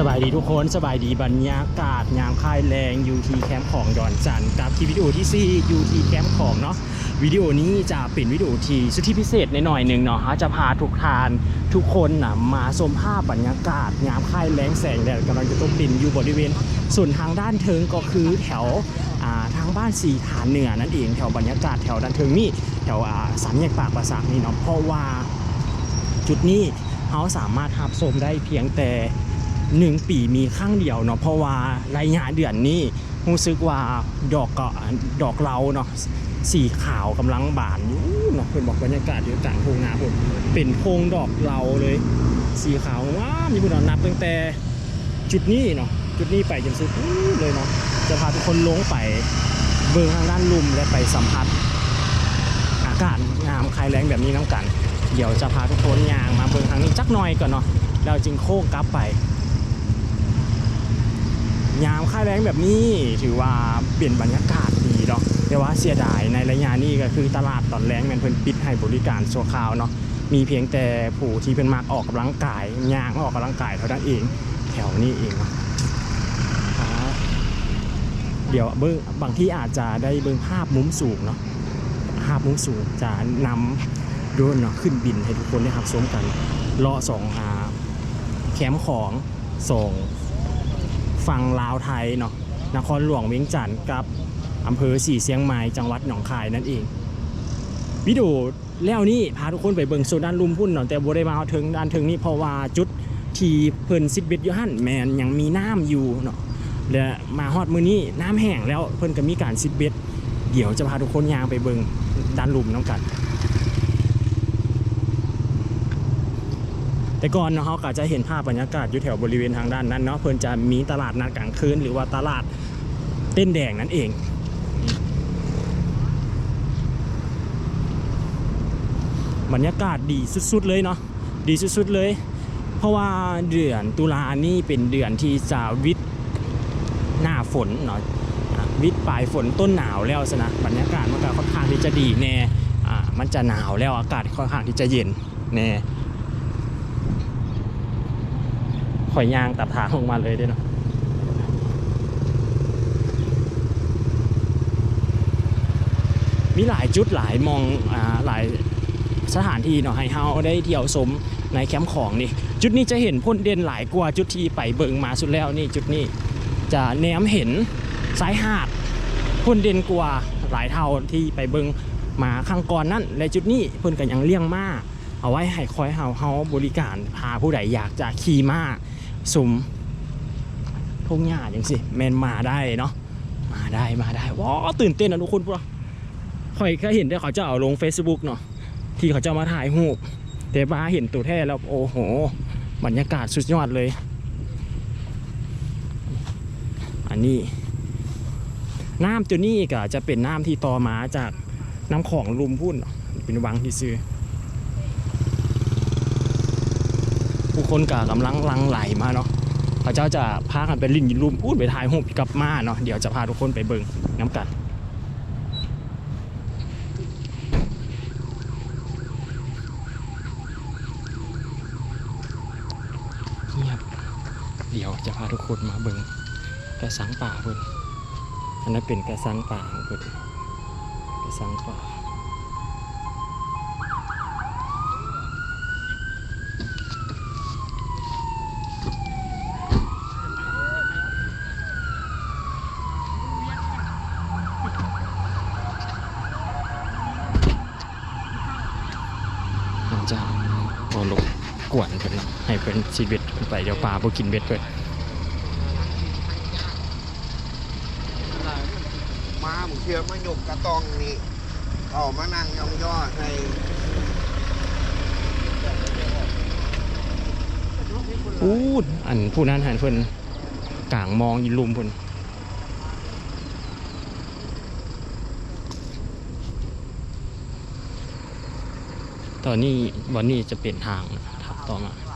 สบายดีทุกคนสบายดีบรรยากาศยามค่ายแรงยูทีแคมป์ของดอนจันทร์กับคลิปวิดีโอที่4อยู่ที่แคมป์ของเนาะวิดีโอนี้จะเป็นวิดีโอที่สุดที่พิเศษในหน่อยหนึ่งเนาะฮะจะพาทุกทานทุกคนนะมาชมภาพบรรยากาศยามค่ายแรงแสงแดดกำลังจะตกดินอยู่บริเวณ ส่วนทางด้านเทิงก็คือแถวทางบ้านสีฐานเหนือนั่นเองแถวบรรยากาศแถวด้านเทิงนี่แถวสามแยกปากประสากนี่เนาะเพราะว่าจุดนี้เขาสามารถหับชมได้เพียงแต่ หนึ่งปีมีครั้งเดียวเนาะเพราะว่าระยะเดือนนี้รู้สึกว่าดอกก็ดอกเราเนาะสีขาวกำลังบานอยู่เนาะเพื่อนบอกบรรยากาศอยู่กลางทุ่งนาผมเป็นโพงดอกเราเลย สีขาวว้ามีบุญนับตั้งแต่จุดนี้เนาะจุดนี้ไปจนสุดเลยเนาะจะพาทุกคนลงไปเบิงทางด้านลุมและไปสัมผัสอากาศงามคลายแรงแบบนี้น้ำกัน เดี๋ยวจะพาทุกคนยางมาเบิ่งทางนี้จักหน่อยก่อนเนาะเราจึงโค้งกลับไป ยามค่ายแรงแบบนี้ ถือว่าเปลี่ยนบรรยากาศดีเนาะแต่ว่าเสียดายในระยะนี้ก็คือตลาดตอนแรงมันเพิ่นปิดให้บริการชั่วคราวเนาะมีเพียงแต่ผู้ที่เป็นมักออกกำลังกายยางออกกำลังกายเท่านั้นเอง แถวนี้เองเนาะเดี๋ยวเบิ้งบางที่อาจจะได้เบิ้งภาพมุมสูงเนาะภาพมุมสูงจะนำโดรนเนาะขึ้นบินให้ทุกคนได้รับชมกันเลาะสองอาแคมป์ของส่ง ฝั่งลาวไทยเนาะนครหลวงเวียงจันทร์กับอำเภอสีเสียงไม้จังหวัดหนองคายนั่นเองวิดีโอแล้วนี่พาทุกคนไปเบิ่งโซนด้านลุมพุ่นเนาะแต่บ่ได้มาเอาถึงด้านถึงนี่เพราะว่าจุดที่เพิ่นซิดเบ็ดยู่หั่นแมนยังมีน้ำอยู่เนาะและมาฮอดมือนี้น้ำแห้งแล้วเพิ่นก็มีการซิดเบ็ดเดี๋ยวจะพาทุกคนยางไปเบิงด้านลุมน้ำกัน แต่ก่อนเนาะเขาก็จะเห็นภาพบรรยากาศอยู่แถวบริเวณทางด้านนั้นเนาะเพิ่นจะมีตลาดนัดกลางคืนหรือว่าตลาดเต้นแดงนั่นเองบรรยากาศดีสุดๆเลยเนาะดีสุดๆเลย เพราะว่าเดือนตุลานี่เป็นเดือนที่จะวิทย์หน้าฝนเนาะวิทย์ปลายฝนต้นหนาวแล้วสนะบรรยากาศมันก็ค่อนข้างที่จะดีแน่อ่ามันจะหนาวแล้วอากาศค่อนข้างที่จะเย็นแน่ ข่อยยางตัดทางลงมาเลยด้วยเนาะมีหลายจุดหลายมองอ่าหลายสถานที่เนาะให้เฮาได้เที่ยวชมในแคมป์ของนี่ จุดนี้จะเห็นพ่นเด่นหลายกว่าจุดที่ไปเบิงมาสุดแล้วนี่จุดนี้จะแนมเห็นสายหาดพ่นเด่นกว่าหลายเท่าที่ไปเบิงมาข้างก่อนนั่นและจุดนี้เพิ่นก็ยังเลี้ยงม้าเอาไว้ให้คอยเฮาเฮาบริการพาผู้ใดอยากจะขี่มา สุ่มทุ่งหญ้าอย่างสิแมนมาได้เนาะมาได้มาได้ว้าตื่นเต้นนะทุกคนพวกคอยแค่เห็นได้เขาจะเอาลง Facebook เนาะที่เขาจะมาถ่ายรูปแต่มาเห็นตัวแท้แล้วโอ้โหบรรยากาศสุดยอดเลย อันนี้น้ำตัวนี้ก็จะเป็นน้ำที่ต่อมาจากน้ำของลุมพุ่นเป็นวังที่ซื้อ ผู้คนก็กำลังลังไหลมาเนาะพระเจ้าจะพากันไปลินลุมพูดไปถ่ายรูปกลับมาเนาะเดี๋ยวจะพาทุกคนไปเบิ่งน้ำกันเงียบเดี๋ยวจะพาทุกคนมาเบิ่งกระสังป่าเพิ่นอันนั้นเป็นกระสังป่าของเพิ่นกระสังป่าจะบอลงกวนเพิ่นเนาะ ให้เพิ่นชีเบ็ดเพิ่นไปเดี๋ยวปลาบ่กินเบ็ดเพิ่นมาหมูเชื่อมาหยกกระตองนี่เอามานั่งยองย่อในอู้ดอันผู้นั้นหันเพิ่นกลางมองอีลุมเพิ่นตอนนี้วันนี้จะเป็นทางนะครับต่อมา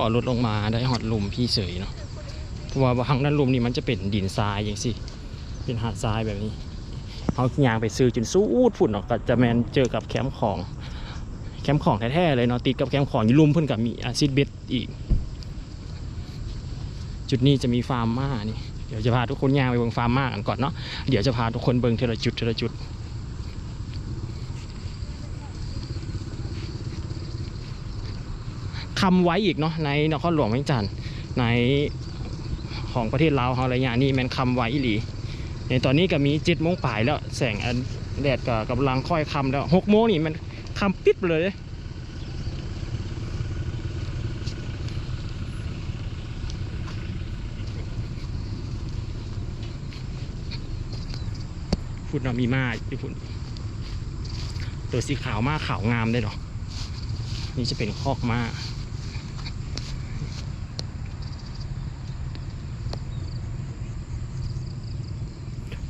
พอลดลงมาได้หอดลุมพี่เสยเนาะเพราะว่าบางด้านลุมนี่มันจะเป็นดินทรายอย่างสิเป็นหาดทรายแบบนี้เขายางไปซื้อจนสู้ดฝุ่นออกก็จะแมนเจอกับแคมป์ของแคมป์ของแท้ๆเลยเนาะติดกับแคมป์ของอยู่รุมเพิ่อนกับมีอาซิดเบดอีก จุดนี้จะมีฟาร์มม้านี่เดี๋ยวจะพาทุกคนย่างไปเบิ่งฟาร์มม้ากันก่อนเนาะเดี๋ยวจะพาทุกคนเบิ่งเทละจุดเทละจุด คำไว้อีกเนาะในนครหลวงเวียงจันทน์ในของประเทศลาวเฮาอะไรอย่างนี้มันคำไว้อีหลีในตอนนี้ก็มีจ็ดโมงปลายแล้วแสงแดดก็กำลังค่อยคำแล้วหกโมงนี่มันคำปิดเลยพุ่นมีมาที่พุ่นตัวสีขาวมากขาวงามได้หรอนี่จะเป็นคอกม้า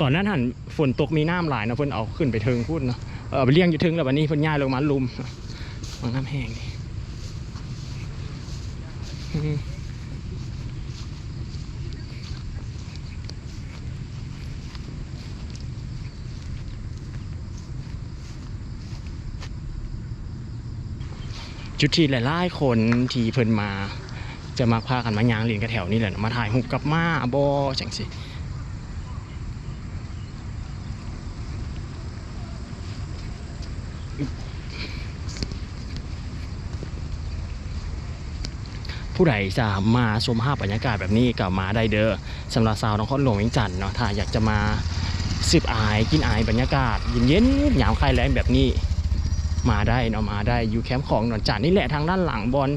ตอนนั้นหันฝนตกมีน้ำหลายนะเพิ่นเอาขึ้นไปเทิงพุ่นเนาะเอาไปเลี้ยงอยู่เทิงแล้ววันนี้เพิ่นย้ายลงมาลุมวางน้ำแห้งนี่อืมจุดที่หลายๆคนที่เพิ่นมา จะมาพากันมายางเลียนกันแถวนี้แหละมาถ่ายรูปกับมาบอจังสิ ผู้ใดจะมาชมภาพบรรยากาศแบบนี้ก็มาได้เด้อสำหรับสาวนครหลวงเวียงจันทน์เนาะถ้าอยากจะมาสืบอายกินอายบรรยากาศเย็นๆหยามคลายแรงแบบนี้มาได้เนาะมาได้อยู่แคมป์ของหนอนจันนี่แหละทางด้านหลังบอล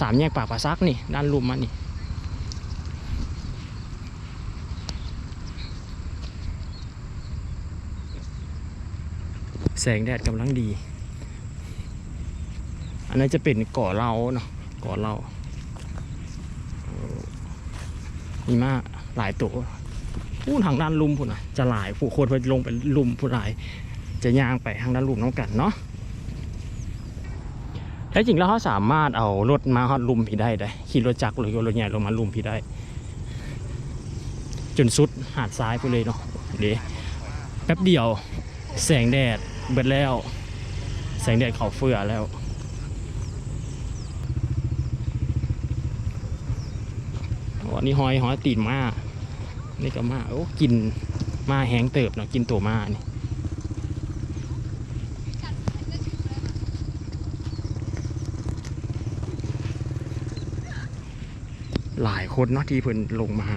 สามแยกปากปลาซักนี่ด้านลุมมันนี่แสงแดดกำลังดี อันนั้นจะเป็นก่อเหลาเนาะก่อเหลามีมากหลายตัวอู้ทางด้านลุมพุ่นนะจะหลายผู้คนไปลงไปลุมผู้หลาย จะย่างไปทางด้านลุมน้องกันเนาะแท้จริงแล้วเขาสามารถเอารถมาฮอดลุมพี่ได้ได้ขี่รถจักรหรือรถใหญ่ลงมาลุมพี่ได้ จนสุดหาดซ้ายไปเลยเนาะเดี๋ยวแป๊บเดียว แสงแดดเบิดแล้ว แสงแดดเขาเฟื่อแล้ว อั นี่หอยหอยตีนมานี่ก็มาโอ้กินมาแห้งเติบเนาะกินตัวมานี่หลายคนเนาะที่เพิ่นลงมา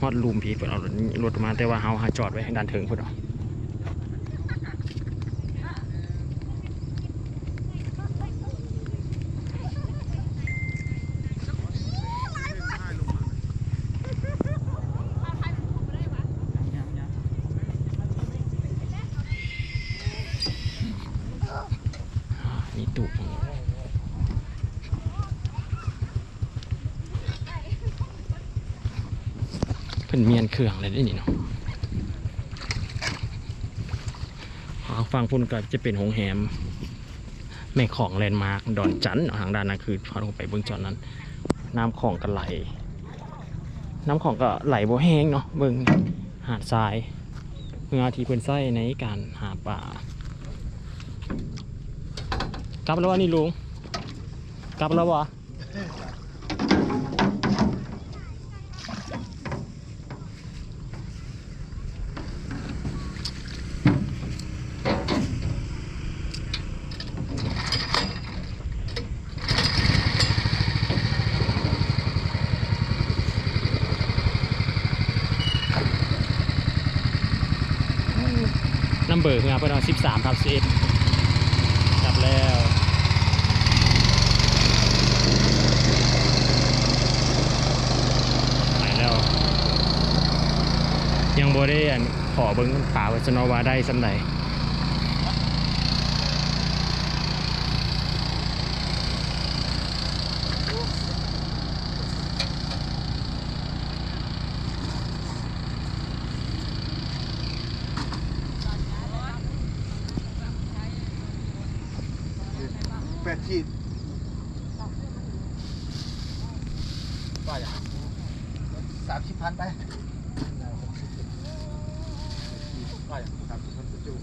ฮอดลุมพีเพิ่นเอารถมาแต่ว่าเฮาหาจอดไว้ทางด้านเถิงเพิ่นเนาะตุก เพิ่นเมียนเครื่องอะไรได้นี่เนาะทางฝั่งพุ่นก็จะเป็นหงแหมแม่ของแลนด์มาร์คดอนจันทางด้านนั้นคือพอลงไปเบื้องจอดนั้น น้ำของก็ไหล น้ำของก็ไหลบ่แห้งเนาะเบิ่งหาดทรายเมื่อที่เพิ่อนใช้ในการหาปลากลับแล้ววะนี่ลุงกลับแล้ววะน้ำเบอร์งานเพื่อนเอา13ทับสิบจับแล้วไปแล้ว ยังบ่ได้อันขอเบิ้งขาวัชนว่าได้สำไหนปดขีดป้าอย่าสามสิบพันไปป้าอย่าสามสิบพันจุ อื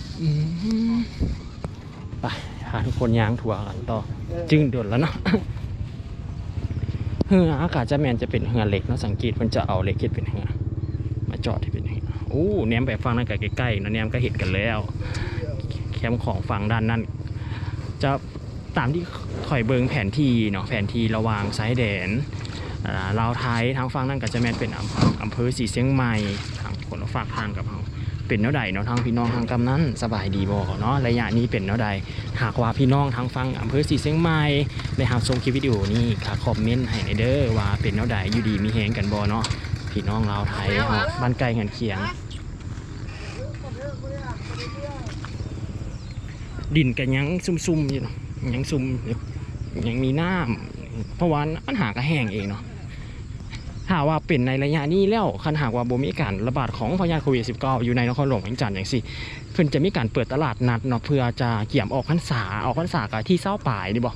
ม ไปพาทุกคนย่างทัวกันต่อ จึงเดือดแล้วเนาะเฮืออากาศจะแมนจะเป็นเฮือเหล็กเนาะสังเกตมันจะเอาเหล็กเฮ็ดเป็นเฮือมาจอดที่เป็นเฮือโอ้แนมแบบฟังนั่นก็ใกล้ๆเนะแนมก็เห็นกันแล้ว แคมป์ของฝั่งด้านนั้น จะตามที่ถอยเบิงแผนที่เนาะแผนที่ระหว่างซ้ายแดนลาวไทยทางฝั่งนั้นก็จะแม่นเป็นอำเภอสีเชียงใหม่ทางคนละฝากทางกับเรา เป็นแนวใดเนาะทางพี่น้องทางกำนั้นสบายดีบ่เนาะระยะนี้เป็นแนวใดหากว่าพี่น้องทางฝั่งอำเภอสีเชียงใหม่ได้รับชมคลิปวิดีโอนี้ค่ะคอมเมนต์ให้ในเด้อว่าเป็นแนวใดอยู่ดีมีแฮงกันบ่เนาะพี่น้องลาวไทยบ้านไกลเงินเคียง ดินกันยังซุ่มๆอยู่เนาะยังซุ่มอยู่ยังมีน้ำเพราะว่าปัญหาก็แห้งเองเนาะ ถ้าว่าเป็นในระยะนี้แล้วคันหากว่าบ่มีการระบาดของพยาธิโควิด 19 อยู่ในนครหลวงเวียงจันทร์อย่างสิเพิ่นจะมีการเปิดตลาดนัดเนาะเพื่อจะเกี่ยมออกพรรษาออกพรรษากับที่เศร้าปลายนี่บ่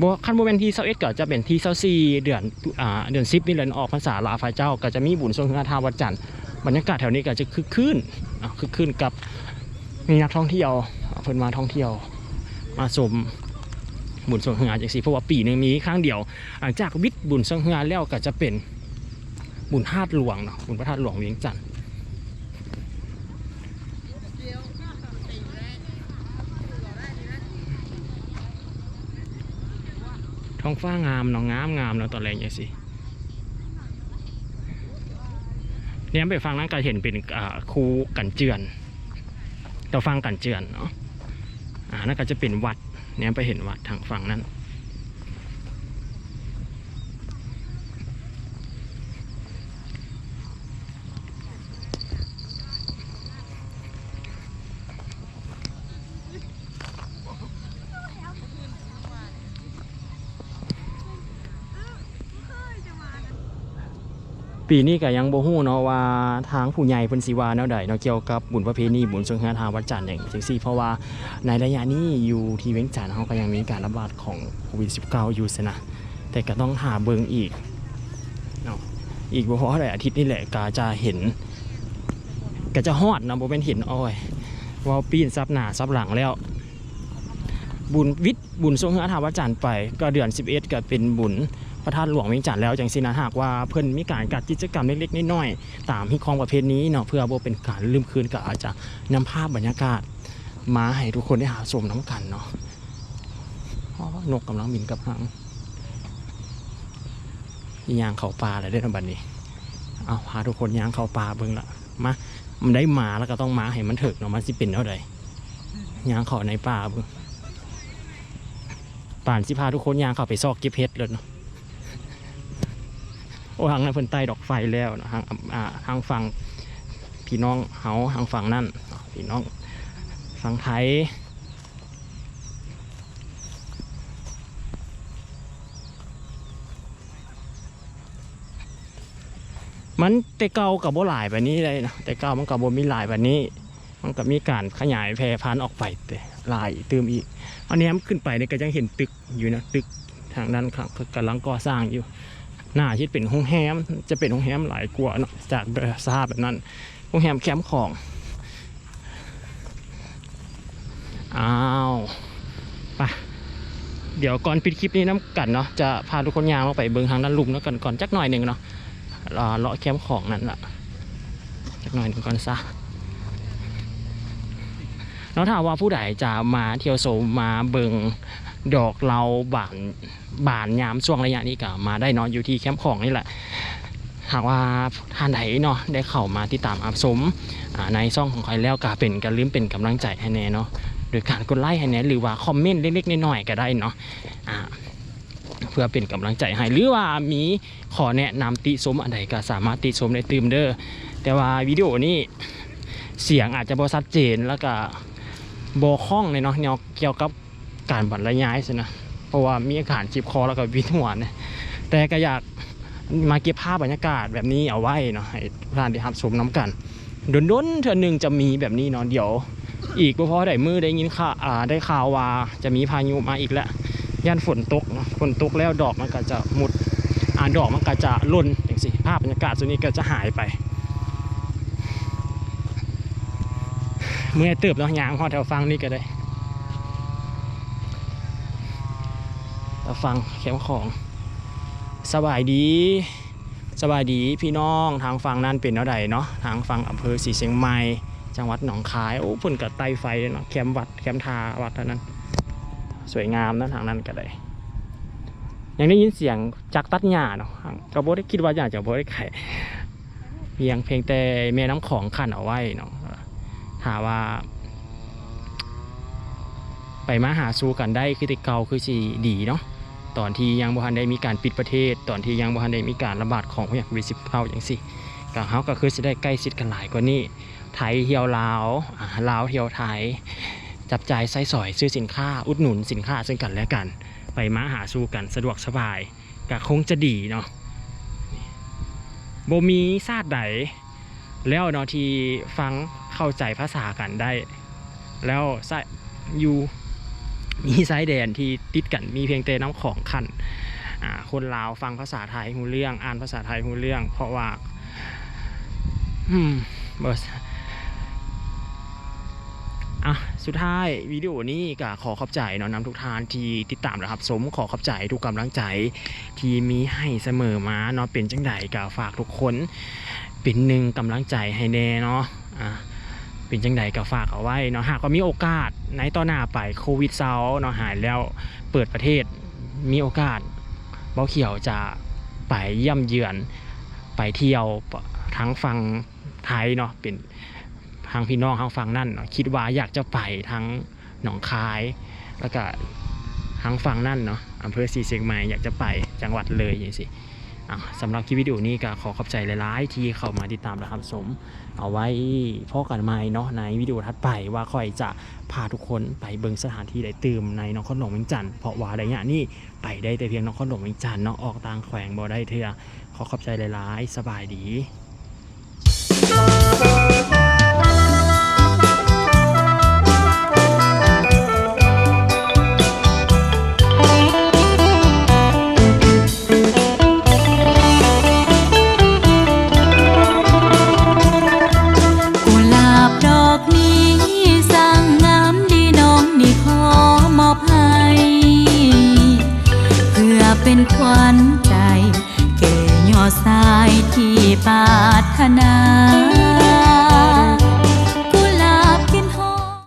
บ่คันบ่แม่นที่21ก็จะเป็นที่24เดือนอ่าเดือน10นี่แหละออกพรรษาลาฟ้าเจ้าก็จะมีบุญทรงเฮือทาวัดจันทร์บรรยากาศแถวนี้ก็จะคึกคืนอะคึกคืนกับมีนักท่องเที่ยวเพิ่นมาท่องเที่ยวมาชมบุญสงเฮือจังซี่เพราะว่าปีหนึงมีครั้งเดียว หลังจากวิทย์บุญสงเฮือแล้วก็จะเป็น บุญธาตุหลวงเนาะบุญพระธาตุหลวงเวียงจันทร์ท้องฟ้างามเนาะงามงามเนาะตอนแรกจังซี่เนี่ยไปฟังนั้นก็เห็นเป็นครูกันเจือนเราฟังกันเจือนเนาะอ่านั่นก็จะเป็นวัดเนี่ยไปเห็นวัดทางฝั่งนั้น ปีนี้ก็ยังบ่ฮู้เนาะว่าทางผู้ใหญ่เพิ่นสิว่าแนวใดเนาะเกี่ยวกับบุญประเพณีบุญสงฆ์ทางวัดจันทร์อย่างจังซี่เพราะว่าในระยะนี้อยู่ที่เวียงจันทน์เฮาก็ยังมีการระบาดของโควิด -19 อยู่ซะนะแต่ก็ต้องหาเบิ่งอีกเนาะอีกบ่พอได้อาทิตย์นี้แหละก็จะเห็นก็จะฮอดนะบ่แม่นเห็นอ้อยว่าปีนซับหน้าซับหลังแล้ว บุญวิทย์บุญทรงเฮือทางวัดจันทร์ไป ก็เดือน 11 ก็เป็นบุญ พระธาตุหลวงเวียงจันทร์แล้วจังสินะหากว่าเพิ่นมีการจัดกิจกรรมเล็กๆน้อยๆตามที่ของประเพณีเนาะเพื่อบ่เป็นการลืมคืนก็อาจจะนำภาพบรรยากาศ มาให้ทุกคนได้หาชมน้ำกันเนาะนกกำลังบินกับหางยางเข้าป่าแล้วได้ทำบัดนี้เอาพาทุกคนยางเข้าป่าเบิ่งละมามันได้หมาแล้วก็ต้องมาให้มันถึกเนาะมันสิเป็นเท่าใดยางเข้าในป่าเบิ่งป่านสิพาทุกคนยางเข้าไปซอกก็บเห็ดเลยเนาะ โอ้ทางนั้นเพิ่นใต้ดอกไฟแล้วนะทางอ่าทางฝั่งพี่น้องเฮาทางฝั่งนั่นพี่น้องฝั่งไทยมันแต่เก่ากับโบหลายแบบนี้เลยนะแต่เก่ามันกับโบมีหลายแบบนี้ มันก็มีการขยายแพร่พันธุ์ออกไปแต่หลายเติมอีกอันนี้มันขึ้นไปเนี่ยก็ยังเห็นตึกอยู่นะตึกทางด้านข้างกำลังก่อสร้างอยู่ หน้าที่เป็นห้องแฮมจะเป็นห้องแฮมหลายกว่าเนาะจากสภาพแบบนั้นห้องแฮมแคมป์ของอ้าวไปเดี๋ยวก่อนปิดคลิปนี้น้ำกันเนาะจะพาทุกคนยางลงไปเบิงทางด้านลุมแล้วกันก่อนจักหน่อยหนึ่งเนาะรอเลาะแคมป์ของนั่นละจักหน่อยหนึ่งก่อนซะแล้วถ้าว่าผู้ใดจะมาเที่ยวโซมมาเบิง ดอกเราบานบานยามช่วงระยะนี้ก็มาได้เนาะอยู่ที่แคมป์ของนี่แหละ หากว่าท่านใดเนาะได้เข้ามาติดตามอับสมในช่องของใครแล้วก็เป็นกันลืมเป็นกำลังใจให้แน่เนาะโดยการกดไลค์ให้แน่หรือว่าคอมเมนต์เล็กๆน้อยๆก็ได้เนาะเพื่อเป็นกำลังใจให้หรือว่ามีขอแนะนำติชมอันใดก็สามารถติชมได้ตืมเด้อแต่ว่าวิดีโอนี้เสียงอาจจะบ่ชัดเจนแล้วก็บ่คล่องเลยเนาะแนวเกี่ยวกับ การบรรยายสินะเพราะว่ามีอาการจิบคอแล้วก็วินหัวเนี่ยแต่ก็อยากมาเก็บภาพบรรยากาศแบบนี้เอาไว้เนาะให้ท่านได้รับชมน้ำกันดนๆเทื่อหนึ่งจะมีแบบนี้เนาะเดี๋ยว อีกบ่พอได้มือได้ยินข่าวได้ข่าวว่าจะมีพายุมาอีกแล้วย่านฝนตกฝนตกแล้วดอกมันก็จะหมดอ่าดอกมันก็จะล่นอย่างสิภาพบรรยากาศส่วนนี้ก็จะหายไป เมื่อเติบเนาะยางพอแถวฟังนี่ก็ได้ เราฟังแคมป์ของสบายดีสบายดีพี่น้องทางฝั่งนั้นเป็นเท่าใดเนาะทางฝั่งอำเภอสีเชียงใหม่จังหวัดหนองคายโอ้พุ่นกับไตไฟเนาะแคมป์วัดแคมป์ทาวัดเท่านั้น สวยงามนะทางนั้นก็ได้ยังได้ยินเสียงจักตัดหญ้าเนาะก็บ่ได้คิดว่าอยาจะบ่ได้ไข่เพียงเพียงแต่แม่น้ำของขันเอาไว้เนาะถามว่า ไปมาหาสู่กันได้คือต่เกาคือสิดีเนาะ ตอนที่ยังบ่ทันได้มีการปิดประเทศ ตอนที่ยังบ่ทันได้มีการระบาดของพยาธิโควิด19อย่างสิก็เฮาก็คือสิได้ใกล้ชิดกันหลายกว่านี้ ไทยเที่ยวลาวลาวเที่ยวไทย จับจ่ายใช้สอยซื้อสินค้า อุดหนุนสินค้าซึ่งกันและกัน ไปมาหาสู่กันสะดวกสบายก็คงจะดีเนาะบ่มีชาติใดแล้วเนาะที่ฟังเข้าใจภาษากันได้ แล้วใส่อยู่ มีสายแดนที่ติดกันมีเพียงแต่น้ำของขันคนลาวฟังภาษาไทยหูเรื่อง อ่านภาษาไทยหูเรื่อง เพราะว่าอืมเบอร์อะสุดท้ายวิดีโอนี้ก็ขอขอบใจเนาะนำทุกท่านที่ติดตามนะครับ สมขอขอบใจทุกกำลังใจที่มีให้เสมอมาเนาะเป็นจังใดก็ฝากทุกคน เป็นหนึ่งกำลังใจให้แน่เนาะอะ เป็นจังใดก็ฝากเอาไว้เนาะหากว่ามีโอกาสในต่อหน้าไปโควิดเซาเนาะหายแล้วเปิดประเทศมีโอกาสเบ้าเขียวจะไปเยี่ยมเยือนไปเที่ยวทั้งฝั่งไทยเนาะเป็นทางพี่น้องทางฝั่งนั่นเนาะคิดว่าอยากจะไปทั้งหนองคาย แล้วก็ทางฝั่งนั่นเนาะอำเภอสีเชียงใหม่อยากจะไปจังหวัดเลยอย่างสิอะ สำหรับคลิปวิดีโอนี้ก็ขอขอบใจหลายๆ ที่เข้ามาติดตามนะครับสม เอาไว้พ่อกันใหม่เนาะในวิดีโอถัดไปว่าค่อยจะพาทุกคนไปเบิงสถานที่ใดตื่มในนครหลวงเวียงจันทร์เพราะว่าอะไรเงี้ยนี่ไปได้แต่เพียงนครหลวงเวียงจันทร์เนาะออกต่างแขวงบ่ได้เถื่อขอขอบใจหลายๆ สบายดี